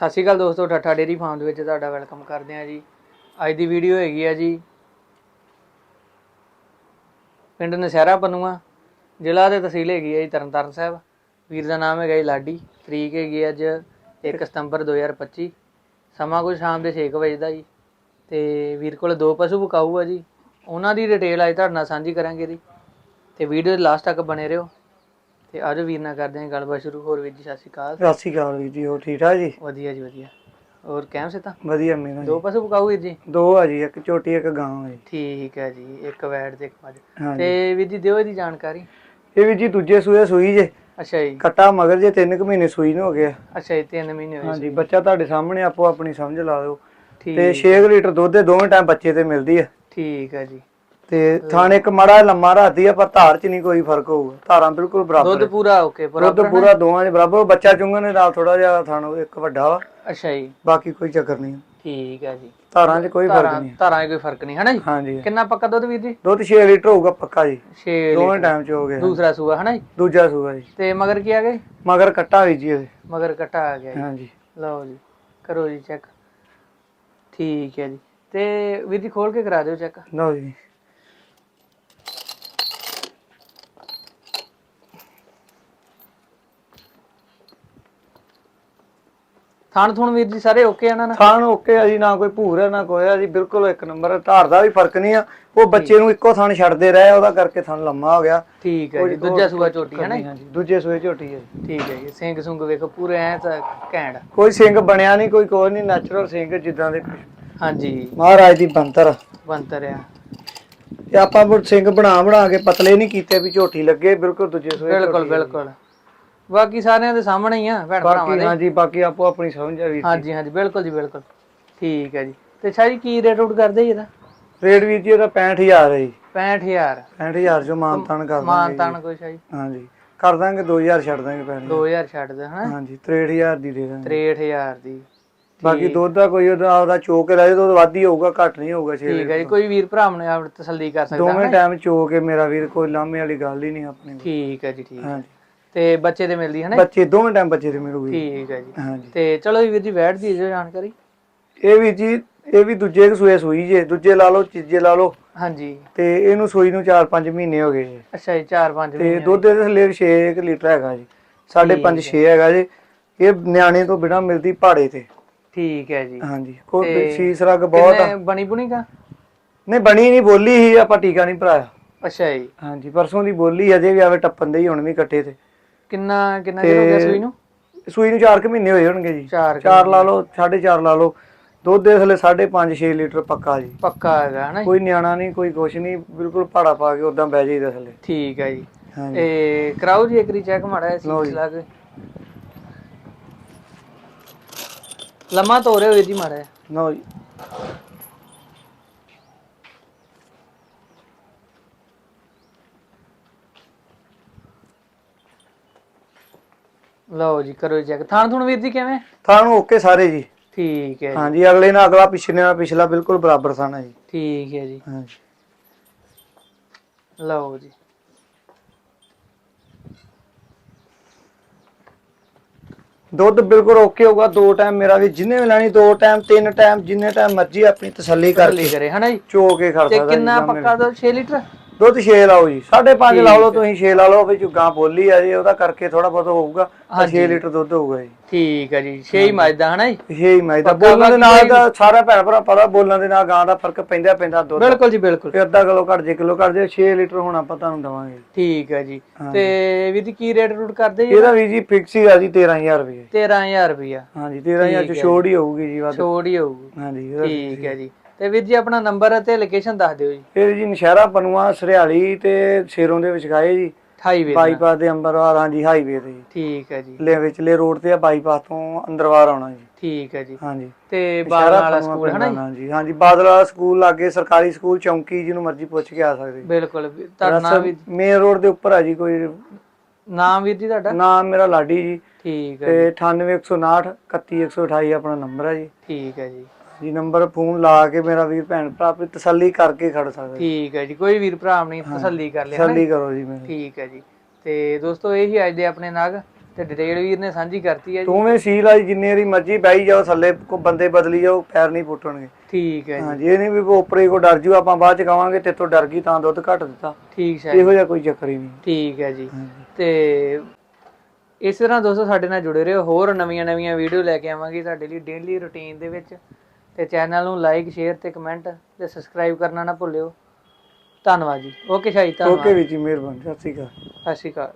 ਸਤਿ ਸ਼੍ਰੀ ਅਕਾਲ ਦੋਸਤੋ, ਠੱਠਾ dairy farm ਦੇ ਵਿੱਚ ਤੁਹਾਡਾ ਵੈਲਕਮ ਕਰਦੇ ਹਾਂ ਜੀ। ਅੱਜ ਦੀ ਵੀਡੀਓ ਹੈਗੀ ਆ ਜੀ। ਪਿੰਡ ਨਸ਼ਹਿਰਾ ਪਨੂਆ, ਜ਼ਿਲ੍ਹਾ ਤੇ ਤਹਿਸੀਲ ਹੈਗੀ ਆ ਜੀ ਤਰਨਤਾਰਨ ਸਾਹਿਬ। ਵੀਰ ਦਾ ਨਾਮ ਹੈਗਾ ਜੀ ਲਾਡੀ, ਤਰੀਕ ਹੈਗੀ ਅੱਜ 1 ਸਤੰਬਰ 2025 ਸਮਾਂ ਕੋਈ ਸ਼ਾਮ ਦੇ 6 ਵਜੇ ਦਾ ਜੀ। ਤੇ ਵੀਰ ਕੋਲ ਦੋ ਪਸ਼ੂ ਵਿਕਾਊ ਆ ਜੀ। ਉਹਨਾਂ ਦੀ ਡਿਟੇਲ ਅੱਜ ਤੁਹਾਡੇ ਨਾਲ ਸਾਂਝੀ ਕਰਾਂਗੇ ਜੀ। ਤੇ ਵੀਡੀਓ ਦੇ ਲਾਸਟ ਤੱਕ ਬਣੇ ਰਹੋ। ਤੇ ਆਜੋ ਵੀਰ ਨਾਲ ਕਰਦੇ ਹਾਂ ਗੱਲਬਾਤ ਸ਼ੁਰੂ। ਹੋਰ ਵੀਰ ਜੀ ਸਤਿ ਸ਼੍ਰੀ ਅਕਾਲ। ਸਤਿ ਸ਼੍ਰੀ ਅਕਾਲ ਵੀਰ ਜੀ ਹੋ ਠੀਕ ਠਾਕ ਜੀ? ਵਧੀਆ ਜੀ ਵਧੀਆ। ਹੋਰ ਕੈਮ ਸੇ ਤਾਂ ਵਧੀਆ ਮੇਰਾ ਦੋ ਪਸ਼ੂ ਪਕਾਉ ਵੀਰ ਜੀ? ਦੋ ਆ ਜੀ ਇੱਕ ਝੋਟੀ ਇੱਕ ਗਾਂ ਹੈ ਠੀਕ ਹੈ ਜੀ ਇੱਕ ਵੈੜ ਤੇ ਇੱਕ ਮੱਝ। ਤੇ ਵੀਰ ਜੀ ਦਿਓ ਇਹਦੀ ਜਾਣਕਾਰੀ। ਇਹ ਵੀ ਜੀ ਦੂਜੇ ਸੂਏ ਸੂਈ ਜੇ। ਅੱਛਾ ਜੀ। ਕੱਟਾ ਮਗਰ ਜੇ 3 ਕੁ ਮਹੀਨੇ ਸੂਈ ਨੂੰ ਹੋ ਗਿਆ। ਅੱਛਾ ਜੀ 3 ਮਹੀਨੇ ਹੋਏ ਹਾਂਜੀ ਬੱਚਾ ਤੁਹਾਡੇ ਸਾਹਮਣੇ ਆਪੋ ਆਪਣੀ ਸਮਝ ਲਾ ਦਿਓ। ਤੇ 6 ਲੀਟਰ ਦੁੱਧ ਦੇ ਦੋਵੇਂ ਟਾਈਮ ਬੱਚੇ ਤੇ ਮਿਲਦੀ ਹੈ। ਠੀਕ ਹੈ ਜੀ। ਤੇ ਥਾਣ ਇੱਕ ਮੜਾ ਲੰਮਾ ਰਾਤੀ ਆ ਪਰ ਧਾਰ ਚ ਨਹੀਂ ਕੋਈ ਫ਼ਰਕ ਹੋਊਗਾ। ਧਾਰਾਂ ਬਿਲਕੁਲ ਬਰਾਬਰ ਦੁੱਧ ਹੈ। ਪੂਰਾ ਓਕੇ ਦੁੱਧ ਬਰਾਬਰ ਪੂਰਾ ਦੋਵਾਂ ਦੇ ਬਰਾਬਰ ਬੱਚਾ ਚੁੰਗਣ ਦੇ ਨਾਲ ਥੋੜਾ ਜਿਹਾ ਥਾਣ ਇੱਕ ਵੱਡਾ ਵਾ। ਅੱਛਾ ਜੀ। ਬਾਕੀ ਕੋਈ ਚੱਕਰ ਨਹੀਂ ਠੀਕ ਹੈ ਜੀ। ਧਾਰਾਂ 'ਚ ਕੋਈ ਫ਼ਰਕ ਧਾਰਾਂ ਨਹੀਂ ਧਾਰਾਂ 'ਚ ਕੋਈ ਫ਼ਰਕ ਨਹੀਂ ਹੈ ਨਾ ਜੀ? ਹਾਂਜੀ। ਕਿੰਨਾ ਪੱਕਾ ਦੁੱਧ ਵੀਰ ਜੀ? ਦੁੱਧ 6 ਲੀਟਰ ਹੋਊਗਾ ਪੱਕਾ ਜੀ। 6 ਦੋਵੇਂ ਟਾਈਮ 'ਚ ਹੋ ਗਿਆ। ਦੂਸਰਾ ਸੂਆ ਹੈ ਨਾ ਜੀ? ਦੂਜਾ ਸੂਆ ਜੀ। ਤੇ ਮਗਰ ਕੀ ਆ ਗਏ? ਮਗਰ ਕੱਟਾ ਵੀ ਜੀ ਇਹਦੇ ਮਗਰ ਕਟਾ ਆ ਗਿਆ ਜੀ। ਹਾਂਜੀ। ਲਓ ਜੀ ਕਰੋ ਜੀ ਚੈੱਕ। ਠੀਕ ਹੈ ਜੀ। ਤੇ ਵੀਰ ਜੀ ਖੋਲ ਕੇ ਕਰਾ ਦਿਓ ਚੈੱਕ। ਲਓ ਜੀ। ਥਾਣ ਥੁਣ ਵੀਰ ਜੀ ਸਾਰੇ ਓਕੇ ਆ ਨਾ ਥਾਣ ਓਕੇ ਆ ਜੀ ਨਾ ਕੋਈ ਭੂਰ ਹੈ ਨਾ ਕੋਈ ਆ ਜੀ ਬਿਲਕੁਲ ਇੱਕ ਨੰਬਰ। ਧਾਰ ਦਾ ਵੀ ਫ਼ਰਕ ਨਹੀਂ ਆ। ਉਹ ਬੱਚੇ ਨੂੰ ਇੱਕੋ ਥਾਣ ਛੱਡਦੇ ਰਹੇ ਉਹਦਾ ਕਰਕੇ ਥਾਣ ਲੰਮਾ ਹੋ ਗਿਆ। ਠੀਕ ਹੈ ਜੀ ਦੂਜਾ ਸੂਆ ਝੋਟੀ ਹੈ ਨਾ ਦੂਜੇ ਸੂਏ ਝੋਟੀ ਹੈ। ਠੀਕ ਹੈ ਜੀ ਸਿੰਘ ਸੁੰਗ ਵੇਖੋ ਪੂਰੇ ਐ ਤਾਂ ਘੈਂਟ ਕੋਈ ਸਿੰਘ ਬਣਿਆ ਨਹੀਂ ਕੋਈ ਕੋਈ ਨਹੀਂ ਨੈਚੁਰਲ ਸਿੰਘ ਜਿੱਦਾਂ ਦੇ ਹਾਂਜੀ। ਮਹਾਰਾਜ ਦੀ ਬੰਤਰ ਬੰਤਰ ਆ। ਤੇ ਆਪਾਂ ਸਿੰਘ ਬਣਾ ਬਣਾ ਕੇ ਪਤਲੇ ਨਹੀਂ ਕੀਤੇ ਵੀ ਝੋਟੀ ਲੱਗੇ ਬਿਲਕੁਲ ਦੂਜੇ ਸੂਏ ਬਿਲਕੁਲ। ਬਿਲਕੁਲ। ਬਾਕੀ ਸਾਰਿਆਂ ਦੇ ਸਾਹਮਣੇ ਹੀ ਆ ਭੈਣ ਭਰਾਵਾਂ ਬਾਕੀ ਦੇ। ਹਾਂਜੀ ਬਾਕੀ ਆਪੋ ਆਪਣੀ ਸਮਝ ਆ ਵੀ ਹਾਂਜੀ ਹਾਂਜੀ ਬਿਲਕੁਲ ਜੀ ਬਿਲਕੁਲ। ਠੀਕ ਹੈ ਜੀ। ਤੇ ਜੀ ਕੀ ਰੇਟ ਆਊਟ ਕਰਦੇ ਜੀ ਇਹਦਾ? ਰੇਟ ਵੀਰ ਜੀ ਇਹਦਾ 65000 ਹੈ ਜੀ। 65000 65000 ਜੋ ਮਾਨਤਾਨ ਕਰ ਦਾਂਗੇ ਮਾਨ ਜੀ। ਤਾਨ ਕੋਈ ਜੀ ਹਾਂਜੀ। ਕਰ ਦਾਂਗੇ 2000 ਛੱਡ ਦਾਂਗੇ ਪੈਣੇ 2000 ਛੱਡ ਦੇ ਹਨਾ? ਹਾਂਜੀ 63000 ਦੀ ਦੇ ਦਾਂਗੇ। 63000 ਦੀ। ਬਾਕੀ ਦੁੱਧ ਦਾ ਕੋਈ ਉਹਦਾ ਉਹਦਾ ਚੋਕ ਲੈ ਦੁੱਧ ਵੱਧ ਹੀ ਹੋਊਗਾ ਘੱਟ ਨਹੀਂ ਹੋਊਗਾ ਛੇ ਠੀਕ ਹੈ ਜੀ ਕੋਈ ਵੀਰ ਭਰਾ ਨੇ ਆਪ ਤਸੱਲੀ ਕਰ ਸਕਦਾ ਦੋਵੇਂ ਟਾਈਮ ਚੋਕ ਹੈ ਮੇਰਾ ਵੀਰ ਕੋਈ ਲਾਮੇ ਵਾਲੀ ਗੱਲ ਹੀ ਨਹੀਂ ਆਪਣੇ। ਕੋਲ। ਠੀਕ ਹੈ ਜੀ ਠੀਕ ਹੈ। ਹਾਂਜੀ। ਤੇ ਬੱਚੇ ਤੇ ਮਿਲਦੀ ਹੈ ਨਾ ਬੱਚੇ ਦੋਵੇਂ ਟਾਈਮ ਬੱਚੇ ਤੇ ਮਿਲੂਗੀ। ਠੀਕ ਹੈ ਜੀ। ਹਾਂਜੀ। ਤੇ ਚਲੋ ਜੀ ਵੀਰ ਜੀ ਬੈਠ ਦੀ ਜੋ ਜਾਣਕਾਰੀ। ਇਹ ਵੀ ਜੀ ਇਹ ਵੀ ਦੂਜੇ ਸੂਏ ਸੂਈ ਜੇ ਦੂਜੇ ਲਾ ਲਓ ਤੀਜੇ ਲਾ ਲਓ। ਹਾਂਜੀ। ਤੇ ਇਹਨੂੰ ਸੂਈ ਨੂੰ 4-5 ਮਹੀਨੇ ਹੋ ਗਏ ਜੀ। ਅੱਛਾ ਜੀ 4-5 ਤੇ ਦੁੱਧ ਦੇ ਥੱਲੇ 6 ਲੀਟਰ ਹੈਗਾ ਜੀ। 5.5 6 ਹੈਗਾ ਜੀ। ਇਹ ਨਿਆਣੇ ਤੋਂ ਬਿਨਾ ਮਿਲਦੀ ਪਹਾੜੇ ਤੇ। ਠੀਕ ਹੈ ਜੀ। ਹਾਂਜੀ। ਕੋਈ ਸੀਸ ਰਗ ਬਹੁਤ ਆ। ਬਣੀ ਬੁਣੀ ਕਾ ਨਹੀਂ ਬਣੀ ਨਹੀਂ ਬੋਲੀ ਹੀ ਆਪਾਂ ਟੀਕਾ ਨਹੀਂ ਭਰਾਇਆ। ਅੱਛਾ ਜੀ। ਹਾਂਜੀ ਪਰਸੋਂ ਦੀ ਬੋਲੀ ਅਜੇ ਵੀ ਆਵੇ ਟੱਪਣ ਦੇ ਹੀ ਹੁਣ ਵੀ ਕੱਟੇ ਤੇ। ਕਿੰਨਾ ਕਿੰਨਾ ਚਿਰ ਹੋ ਗਿਆ ਸੂਈ ਨੂੰ? ਸੂਈ ਨੂੰ 4 ਕੁ ਮਹੀਨੇ ਹੋਏ ਹੋਣਗੇ ਜੀ। ਚਾਰ 4 ਲਾ ਲਓ 4.5 ਲਾ ਲਓ। ਦੁੱਧ ਦੇ ਥੱਲੇ 5.5 6 ਲੀਟਰ ਪੱਕਾ ਜੀ। ਪੱਕਾ ਹੈਗਾ ਹੈ ਨਾ ਜੀ? ਕੋਈ ਨਿਆਣਾ ਨਹੀਂ ਕੋਈ ਕੁਛ ਨਹੀਂ ਬਿਲਕੁਲ ਪਾੜਾ ਪਾ ਕੇ ਉਦਾਂ ਬਹਿ ਜਾਈਦਾ ਥੱਲੇ ਠੀਕ ਹੈ ਜੀ। ਇਹ ਕਰਾਓ ਜੀ ਇੱਕ ਰੀ ਚੈੱਕ ਮਾੜਾ ਸੀ। ਲਾ ਕੇ। ਲੰਮਾ ਤੋਰੇ ਹੋਏ ਜੀ ਮਾੜਾ। ਲਓ ਜੀ। ਲਓ ਜੀ ਕਰੋ ਚੈੱਕ ਥਾਣ ਥੁਣ ਵੀਰ ਜੀ ਕਿਵੇਂ? ਥਾਣੂ ਓਕੇ ਸਾਰੇ ਜੀ। ਠੀਕ ਹੈ ਜੀ। ਹਾਂਜੀ ਅਗਲੇ ਨਾਲ ਅਗਲਾ ਪਿਛਲੇ ਨਾਲ ਪਿਛਲਾ ਬਿਲਕੁਲ ਬਰਾਬਰ ਥਾਣਾ ਜੀ। ਠੀਕ ਹੈ ਜੀ। ਹਾਂਜੀ। ਲਓ ਜੀ। ਦੁੱਧ ਬਿਲਕੁਲ ਓਕੇ ਹੋਊਗਾ ਦੋ ਟਾਈਮ ਮੇਰਾ ਵੀ ਜਿੰਨੇ ਵੀ ਲੈਣੀ ਦੋ ਟਾਈਮ ਤਿੰਨ ਟਾਈਮ ਜਿੰਨੇ ਟਾਈਮ ਮਰਜ਼ੀ ਆਪਣੀ ਤਸੱਲੀ ਕਰ ਲਈ ਕਰੇ ਹਨਾ ਜੀ? ਚੋ ਕੇ ਖੜ ਤੇ ਸਕਦਾ ਕਿੰਨਾ ਪੱਕਾ ਦੁੱਧ? 6 ਲੀਟਰ। ਦੁੱਧ 6 ਲਾਓ ਜੀ 5.5 ਲਾ ਲਓ ਤੁਸੀਂ 6 ਲਾ ਲਓ ਵੀ ਗਾਂ ਬੋਲੀ ਆ ਜੀ ਉਹਦਾ ਕਰਕੇ ਥੋੜਾ ਬਹੁਤ ਹੋਊਗਾ 6 ਲੀਟਰ ਦੁੱਧ ਹੋਊਗਾ ਜੀ। ਠੀਕ ਹੈ ਜੀ 6 ਹੀ ਮੱਝਦਾ ਹਨਾ ਜੀ? 6 ਹੀ ਮੈਂ ਤਾਂ ਪੱਕਾ ਬੋਲਣ ਦੇ ਨਾਲ ਤਾਂ ਸਾਰਾ ਭੈਣ ਭਰਾ ਪਤਾ ਬੋਲਣ ਦੇ ਨਾਲ ਗਾਂ ਦਾ ਫ਼ਰਕ ਪੈਂਦਾ ਪੈਂਦਾ ਦੁੱਧ। ਬਿਲਕੁਲ ਜੀ ਬਿਲਕੁਲ। ਤੇ ਅੱਧਾ ਕਿਲੋ ਘੱਟ ਜੇ ਕਿਲੋ ਘੱਟ ਜੇ 6 ਲੀਟਰ ਹੋਣਾ ਆਪਾਂ ਤੁਹਾਨੂੰ ਦਵਾਂਗੇ। ਠੀਕ ਹੈ ਜੀ। ਤੇ ਵੀਰ ਜੀ ਕੀ ਰੇਟ ਰੂਟ ਕਰਦੇ ਜੀ? ਇਹਦਾ ਵੀ ਜੀ ਫਿਕਸ ਹੀ ਆ ਜੀ 13000 ਰੁਪਏ। 13000 ਰੁਪਇਆ। ਹਾਂਜੀ 13000 ਠੀਕ ਚ ਹੈ ਛੋੜ ਹੀ ਹੋਊਗੀ ਜੀ ਵੱਧ। ਛੋੜ ਹੀ ਹੋਊਗੀ। ਹਾਂਜੀ ਇਹਦਾ ਠੀਕ ਹੈ ਜੀ। ਤੇ ਵੀਰ ਜੀ ਆਪਣਾ ਨੰਬਰ ਅਤੇ ਲੋਕੇਸ਼ਨ ਦੱਸ ਦਿਓ ਜੀ। ਇਹ ਜੀ ਨਸ਼ਹਿਰਾ ਪਨੂਆ ਸਰਿਆਲੀ ਤੇ ਸ਼ੇਰੋਂ ਦੇ ਵਿਚਾਏ ਜੀ। 28 ਵੇ ਬਾਈਪਾਸ ਦੇ ਅੰਬਰਵਾਰ ਹਾਂਜੀ ਹਾਈਵੇ ਤੇ ਜੀ। ਠੀਕ ਹੈ ਜੀ। ਲੈ ਵਿਚਲੇ ਰੋਡ ਤੇ ਆ ਬਾਈਪਾਸ ਤੋਂ ਅੰਦਰਵਾਰ ਆਉਣਾ ਜੀ। ਠੀਕ ਹੈ ਜੀ। ਹਾਂਜੀ ਤੇ ਬਾਦਲ ਵਾਲਾ ਸਕੂਲ ਹੈ ਨਾ ਹਾਂਜੀ ਹਾਂਜੀ ਬਾਦਲ ਵਾਲਾ ਸਕੂਲ ਲਾਗੇ ਸਰਕਾਰੀ ਸਕੂਲ ਚੌਂਕੀ ਜਿਹਨੂੰ ਮਰਜ਼ੀ ਪੁੱਛ ਕੇ ਆ ਸਕਦੇ ਬਿਲਕੁਲ। ਨਾਮ ਵੀ ਮੇਨ ਰੋਡ ਦੇ ਉੱਪਰ ਆ ਜੀ ਕੋਈ ਨਾਮ ਵੀਰ ਜੀ ਤੁਹਾਡਾ? ਨਾਮ ਮੇਰਾ ਲਾਡੀ ਜੀ। ਠੀਕ ਹੈ ਤੇ 98159 31128 ਆਪਣਾ ਨੰਬਰ ਹੈ ਜੀ। ਠੀਕ ਹੈ ਜੀ। ਜੀ ਨੰਬਰ ਫੋਨ ਲਾ ਕੇ ਮੇਰਾ ਵੀਰ ਭੈਣ ਭਰਾ ਆਪਣੀ ਤਸੱਲੀ ਕਰਕੇ ਖੜ ਸਕਦਾ। ਠੀਕ ਹੈ ਜੀ ਕੋਈ ਵੀਰ ਭਰਾ ਆਪਣੀ ਤਸੱਲੀ ਕਰ ਲਿਆ ਤਸੱਲੀ ਕਰੋ ਜੀ ਮੇਰੀ। ਠੀਕ ਹੈ ਜੀ। ਤੇ ਦੋਸਤੋ ਇਹ ਹੀ ਅੱਜ ਦੇ ਆਪਣੇ ਨਾਗ ਤੇ ਡਿਟੇਲ ਵੀਰ ਨੇ ਸਾਂਝੀ ਕਰਤੀ ਹੈ ਜੀ। ਤੂੰ ਵੀ ਸੀਲ ਆਈ ਜਿੰਨੀ ਵਾਰੀ ਮਰਜ਼ੀ ਬਾਈ ਜਾਓ ਥੱਲੇ ਕੋ ਬੰਦੇ ਬਦਲੀ ਜਾਓ ਪੈਰ ਨਹੀਂ ਪੁੱਟਣਗੇ। ਠੀਕ ਹੈ ਜੀ। ਇਹ ਨਹੀਂ ਵੀ ਉੱਪਰੇ ਕੋ ਡਰ ਜੂ ਆਪਾਂ ਬਾਅਦ ਚ ਕਵਾਂਗੇ ਤੇ ਤੋਂ ਡਰ ਗਈ ਤਾਂ ਦੁੱਧ ਘੱਟ ਦਿੱਤਾ। ਠੀਕ ਹੈ ਇਹੋ ਜਿਹਾ ਕੋਈ ਚੱਕਰ ਹੀ ਨਹੀਂ। ਠੀਕ ਹੈ ਜੀ। ਤੇ ਇਸ ਤਰ੍ਹਾਂ ਦੋਸਤੋ ਸਾਡੇ ਨਾਲ ਜੁੜੇ ਰਹੋ ਹੋਰ ਨਵੀਆਂ ਨਵੀਆਂ ਵੀਡੀਓ ਲੈ ਕੇ ਆਵਾਂਗੇ ਤੁਹਾਡੇ ਲਈ ਡੇਲੀ ਰੁਟੀਨ ਦੇ ਵਿੱਚ। ਤੇ ਚੈਨਲ ਨੂੰ ਲਾਈਕ ਸ਼ੇਅਰ ਤੇ ਕਮੈਂਟ ਤੇ ਸਬਸਕ੍ਰਾਈਬ ਕਰਨਾ ਨਾ ਭੁੱਲਿਓ। ਧੰਨਵਾਦ ਜੀ। ਓਕੇ ਸ਼ਾਹੀ ਧੰਨਵਾਦ। ਓਕੇ ਵੀਰ ਜੀ ਮਿਹਰਬਾਨੀ। ਸਤਿ ਸ਼੍ਰੀ ਅਕਾਲ। ਸਤਿ ਸ਼੍ਰੀ ਅਕਾਲ।